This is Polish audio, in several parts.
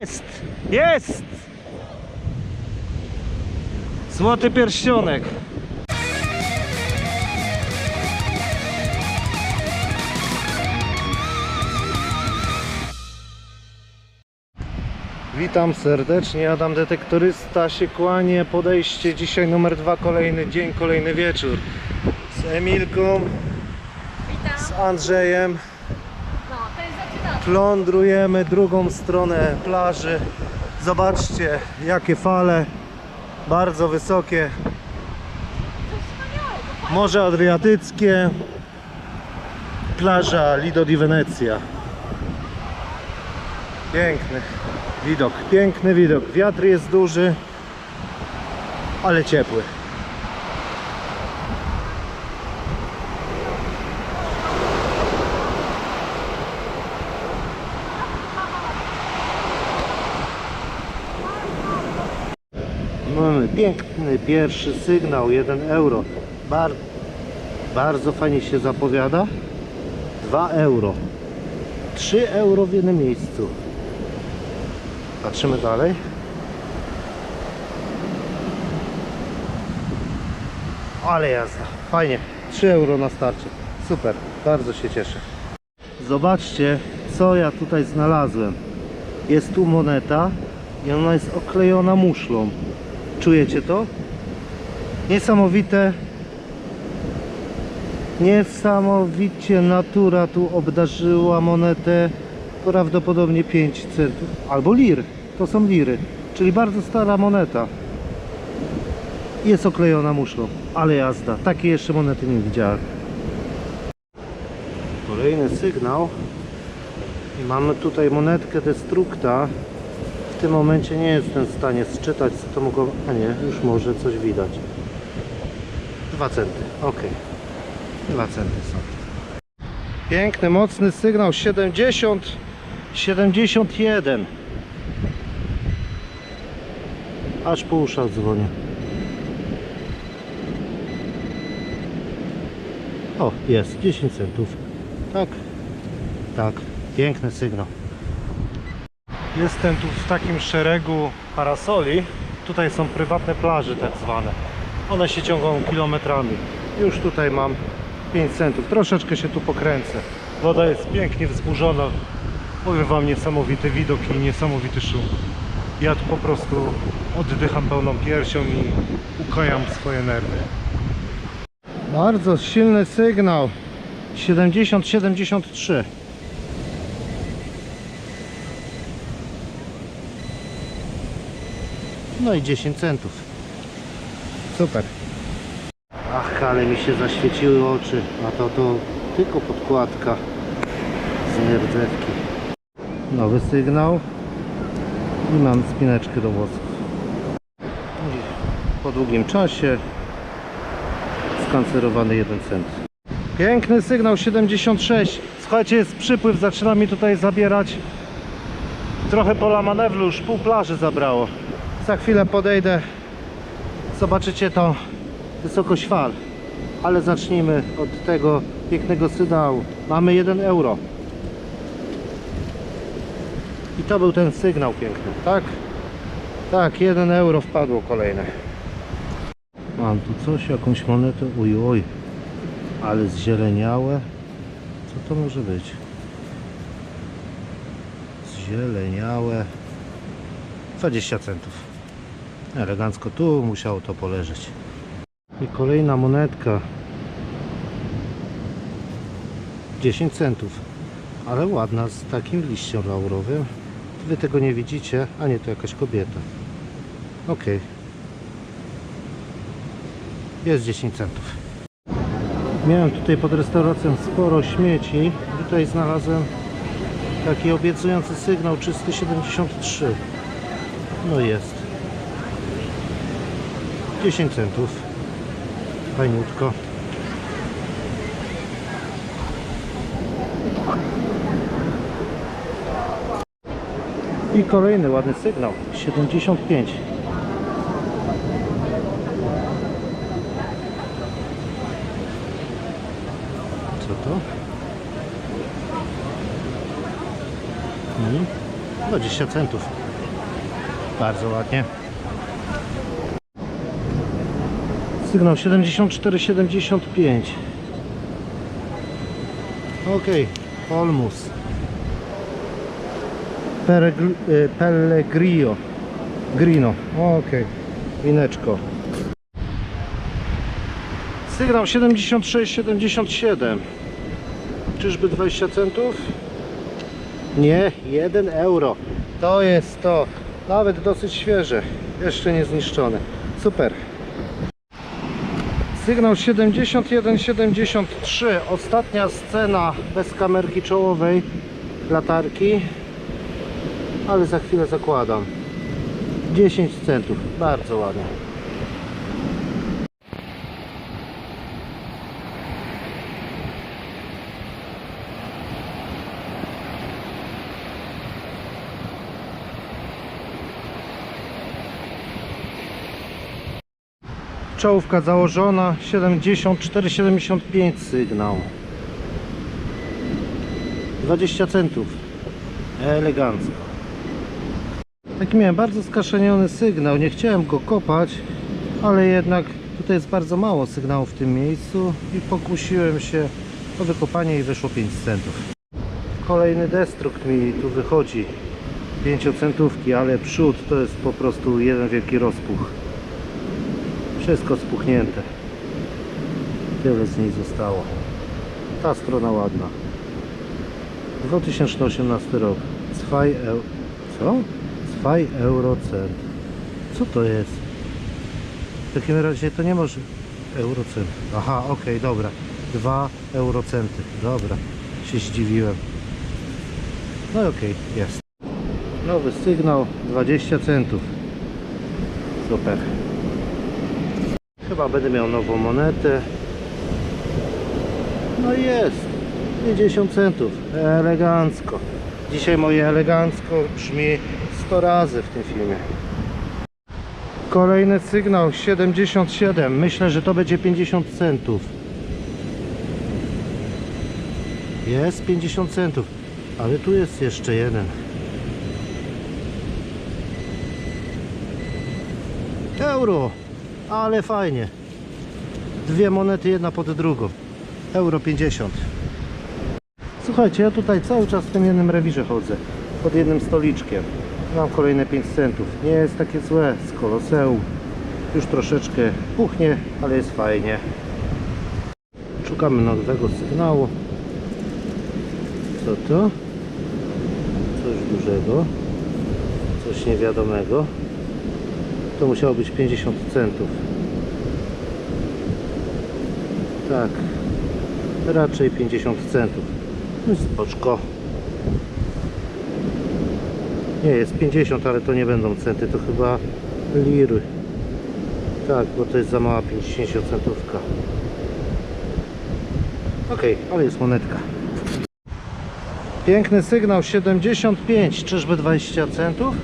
Jest! Jest! Złoty pierścionek. Witam serdecznie, Adam Detektorysta się kłanie, podejście dzisiaj numer dwa, kolejny dzień, kolejny wieczór z Emilką, Witam. z Andrzejem Plądrujemy drugą stronę plaży. Zobaczcie, jakie fale. Bardzo wysokie. Morze Adriatyckie. Plaża Lido di Venezia. Piękny widok, piękny widok. Wiatr jest duży, ale ciepły. Mamy piękny pierwszy sygnał, 1 euro. Bar bardzo fajnie się zapowiada. 2 euro. 3 euro w jednym miejscu. Patrzymy dalej. Ale jazda. Fajnie. 3 euro na starcie. Super. Bardzo się cieszę. Zobaczcie, co ja tutaj znalazłem. Jest tu moneta i ona jest oklejona muszlą. Czujecie to? Niesamowite. Niesamowicie natura tu obdarzyła monetę. Prawdopodobnie 5 centów. Albo lir. To są liry. Czyli bardzo stara moneta. Jest oklejona muszlą. Ale jazda. Takiej jeszcze monety nie widziałem. Kolejny sygnał. I mamy tutaj monetkę destrukta. W tym momencie nie jestem w stanie sczytać co to mogło... A nie, już może coś widać. 2 centy, ok. 2 centy są. Piękny, mocny sygnał 70 71 Aż po uszach dzwonię. O, jest, 10 centów. Tak, tak, piękny sygnał. Jestem tu w takim szeregu parasoli. Tutaj są prywatne plaże tak zwane. One się ciągną kilometrami. Już tutaj mam 5 centów. Troszeczkę się tu pokręcę. Woda jest pięknie wzburzona. Powiem Wam niesamowity widok i niesamowity szum. Ja tu po prostu oddycham pełną piersią i ukojam swoje nerwy. Bardzo silny sygnał. 70-73. No i 10 centów. Super. Ach, ale mi się zaświeciły oczy. A to to tylko podkładka z nierdzewki. Nowy sygnał. I mam spineczkę do włosów. I Po długim czasie skancerowany 1 cent. Piękny sygnał 76. Słuchajcie, jest przypływ, zaczyna mi tutaj zabierać trochę pola manewru, już pół plaży zabrało. Za chwilę podejdę, zobaczycie to wysokość fal. Ale zacznijmy od tego pięknego sygnału. Mamy 1 euro. I to był ten sygnał piękny, tak? Tak, 1 euro wpadło kolejne. Mam tu coś, jakąś monetę, uj, oj, ale zzieleniałe. Co to może być? Zzieleniałe. 20 centów. Elegancko tu musiało to poleżeć. I kolejna monetka. 10 centów. Ale ładna z takim liściem laurowym. Wy tego nie widzicie, a nie to jakaś kobieta. Ok. Jest 10 centów. Miałem tutaj pod restauracją sporo śmieci. Tutaj znalazłem taki obiecujący sygnał 373. No jest. 10 centów. Fajniutko. I kolejny ładny sygnał. 75. Co to? Mhm. 20 centów. Bardzo ładnie. Sygnał 74-75. Ok, Olmus. E, Pellegrio. Grino. Ok, wineczko. Sygnał 76-77. Czyżby 20 centów? Nie, 1 euro. To jest to. Nawet dosyć świeże. Jeszcze nie zniszczone. Super. Sygnał 71-73. Ostatnia scena bez kamerki czołowej. Latarki. Ale za chwilę zakładam. 10 centów. Bardzo ładnie. Czołówka założona 74-75 sygnał. 20 centów. Elegancko. Taki miałem bardzo skaszeniony sygnał nie chciałem go kopać ale jednak tutaj jest bardzo mało sygnału w tym miejscu i pokusiłem się o wykopanie i wyszło 5 centów. Kolejny destrukt mi tu wychodzi. 5 centówki ale przód to jest po prostu jeden wielki rozpuch wszystko spuchnięte. Tyle z niej zostało. Ta strona ładna. 2018 rok. 2 euro. Co? 2 eurocent. Co to jest? W takim razie to nie może. Eurocent. Aha, okej, dobra. 2 eurocenty. Dobra. Się zdziwiłem. No okej, jest. Nowy sygnał 20 centów. Super. Chyba będę miał nową monetę. No i jest. 50 centów. Elegancko. Dzisiaj moje elegancko brzmi 100 razy w tym filmie. Kolejny sygnał 77. Myślę, że to będzie 50 centów. Jest 50 centów. Ale tu jest jeszcze jeden. Euro. Ale fajnie. Dwie monety, jedna pod drugą. Euro 50. Słuchajcie, ja tutaj cały czas w tym jednym rewirze chodzę. Pod jednym stoliczkiem. Mam kolejne 5 centów. Nie jest takie złe z koloseum. Już troszeczkę puchnie, ale jest fajnie. Szukamy nowego sygnału. Co to? Coś dużego. Coś niewiadomego. To musiało być 50 centów. Tak. Raczej 50 centów. Spoczko. Nie, jest 50, ale to nie będą centy, to chyba liry. Tak, bo to jest za mała 50 centówka. Ok, ale jest monetka. Piękny sygnał 75, czyżby 20 centów?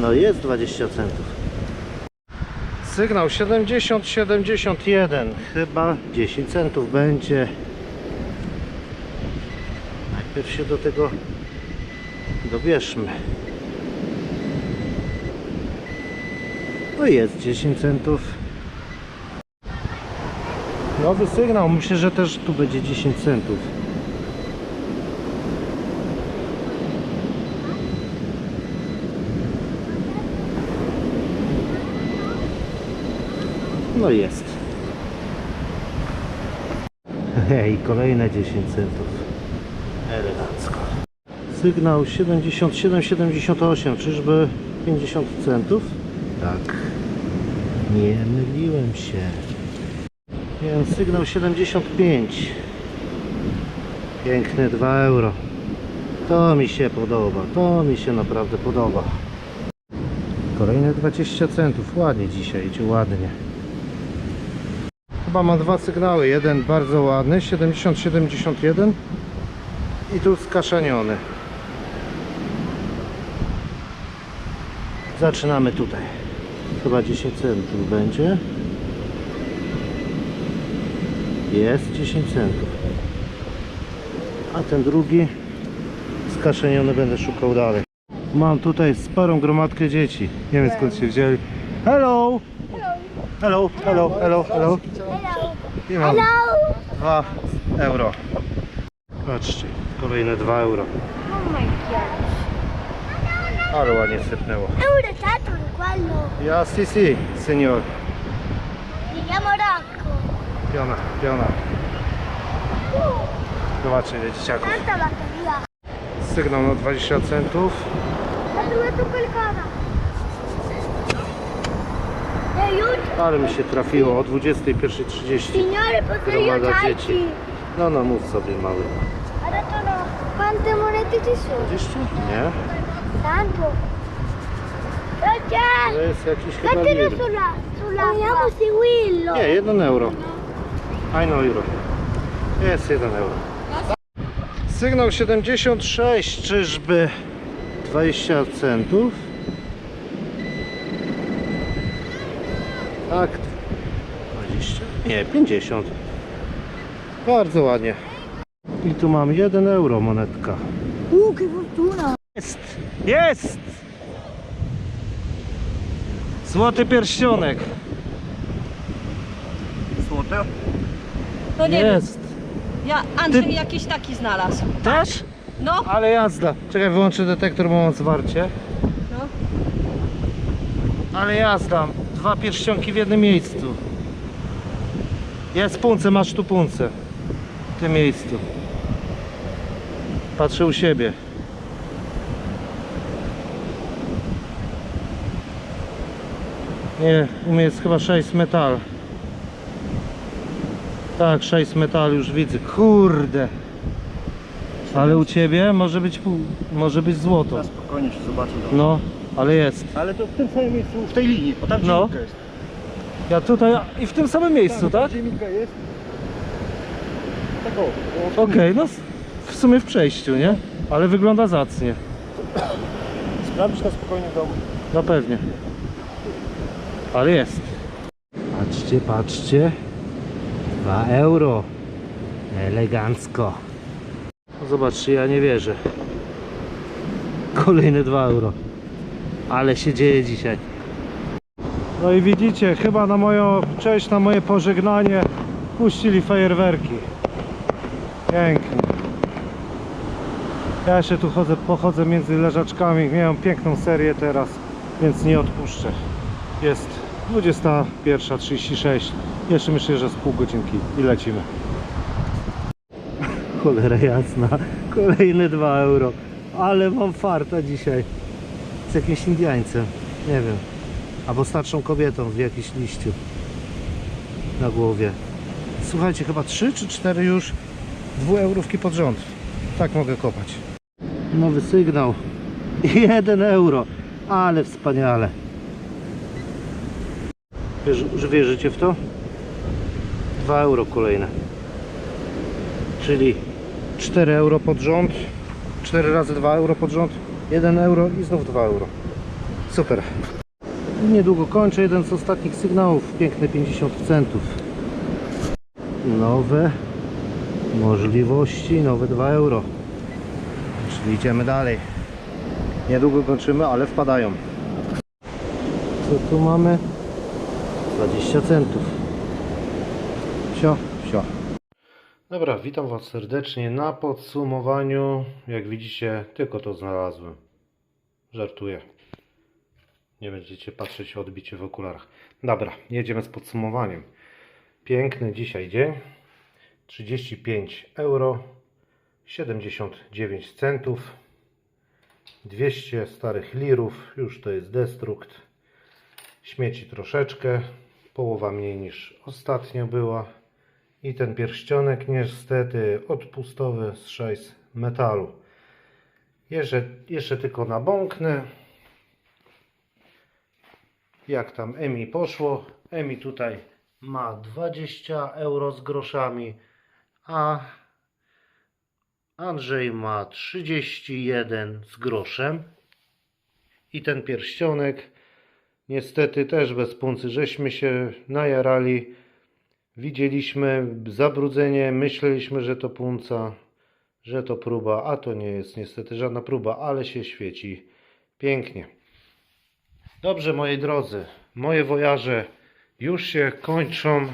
No jest 20 centów. Sygnał 70-71. Chyba 10 centów będzie. Najpierw się do tego dobierzmy. No jest 10 centów. Nowy sygnał. Myślę, że też tu będzie 10 centów. No jest. Hej, kolejne 10 centów. Elegancko. Sygnał 77-78. Czyżby 50 centów? Tak. Nie myliłem się. Miałem sygnał 75. Piękne 2 euro. To mi się podoba. To mi się naprawdę podoba. Kolejne 20 centów. Ładnie dzisiaj idzie, ładnie. Chyba mam dwa sygnały. Jeden bardzo ładny, 70-71 i tu skaszaniony. Zaczynamy tutaj. Chyba 10 centów będzie. Jest 10 centów. a ten drugi skaszeniony będę szukał dalej. Mam tutaj sporą gromadkę dzieci. Nie wiem skąd się wzięli. Hello! Hello, hello, hello, hello. I mam dwa euro. Patrzcie, kolejne dwa euro. Oh my god. Ale ładnie sypnęło. Euro stato quello. Ja, si, si, senior. Chiamo Rocco. Piona, piona. Zobaczcie, ile dzieciaków. Sygnał na 20 centów. Qualcosa. Mi aiuti? Ale mi się trafiło o 21.30. Signore, posso Gromada dzieci. No, no, mów sobie mały. Ha detto no. Quante monete ci sono? 20? Nie. Tanto. To jest jakiś chyba lir. Vogliamo seguirlo. Nie, 1 euro. I know euro. Jest 1 euro. Sygnał 76, czyżby 20 centów? Tak. 20? Nie, 50. Bardzo ładnie. I tu mam 1 euro monetka. Che fortuna. Jest! Jest! Złoty pierścionek. Złote? No nie wiem, Jest. ja Andrzej Ty- jakiś taki znalazł. Też? No, Ale jazda. Czekaj, wyłączę detektor, bo mam zwarcie. no. Ale jazda. Dwa pierścionki w jednym miejscu. Jest punce, masz tu punce. W tym miejscu. Patrzę u siebie. Nie, u mnie jest chyba 6 metal. Tak, 6 metal już widzę. Kurde. Ale u ciebie może być pół, może być złoto. Na spokojnie się zobaczę. No, ale jest. Ale to w tym samym miejscu, w tej linii, bo tam No. dziennika jest. Ja tutaj i w tym samym miejscu, tak? Dziennika jest. Tak o. o Okej, no s- w sumie w przejściu, nie? Ale wygląda zacnie. Sprawdzisz na spokojnie w domu. No pewnie. Ale jest. Patrzcie, patrzcie. 2 euro. Elegancko. Zobaczcie, ja nie wierzę. Kolejne 2 euro. Ale się dzieje dzisiaj. No i widzicie, chyba na moją cześć, na moje pożegnanie puścili fajerwerki. Pięknie. Ja się tu chodzę, pochodzę między leżaczkami. Miałem piękną serię teraz, więc nie odpuszczę. Jest 21.36. Jeszcze myślę, że z pół godzinki i lecimy. Cholera jasna. Kolejne 2 euro. Ale mam farta dzisiaj. Z jakimś Indiańcem. Nie wiem. Albo starszą kobietą w jakimś liściu. Na głowie. Słuchajcie, chyba 3 czy 4 już dwueurówki pod rząd. Tak mogę kopać. Nowy sygnał. 1 euro. Ale wspaniale. Wierzy, wierzycie w to? 2 euro kolejne. Czyli 4 euro pod rząd. 4 razy 2 euro pod rząd. 1 euro i znów 2 euro. Super. Niedługo kończę jeden z ostatnich sygnałów. Piękne 50 centów. Nowe możliwości, nowe 2 euro. Czyli idziemy dalej. Niedługo kończymy, ale wpadają. Co tu mamy? 20 centów. Wsio. Dobra, witam Was serdecznie na podsumowaniu. Jak widzicie, tylko to znalazłem. Żartuję. Nie będziecie patrzeć odbicie w okularach. Dobra, jedziemy z podsumowaniem. Piękny dzisiaj dzień. 35 euro 79 centów 200 starych lirów już to jest destrukt śmieci troszeczkę połowa mniej niż ostatnio była i ten pierścionek niestety odpustowy z 6 metalu. Jeszcze, jeszcze tylko nabąknę. Jak tam Emi poszło? Emi tutaj ma 20 euro z groszami a Andrzej ma 31 z groszem. I ten pierścionek niestety też bez puncy, żeśmy się najarali widzieliśmy zabrudzenie, myśleliśmy, że to punca że to próba, a to nie jest niestety żadna próba, ale się świeci pięknie. Dobrze, moi drodzy, moje wojaże już się kończą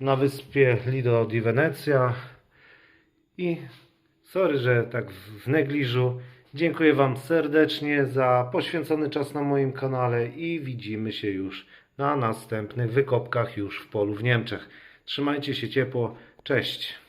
na wyspie Lido di Venezia i sorry, że tak w negliżu. Dziękuję Wam serdecznie za poświęcony czas na moim kanale i widzimy się już na następnych wykopkach już w polu w Niemczech. Trzymajcie się ciepło, cześć!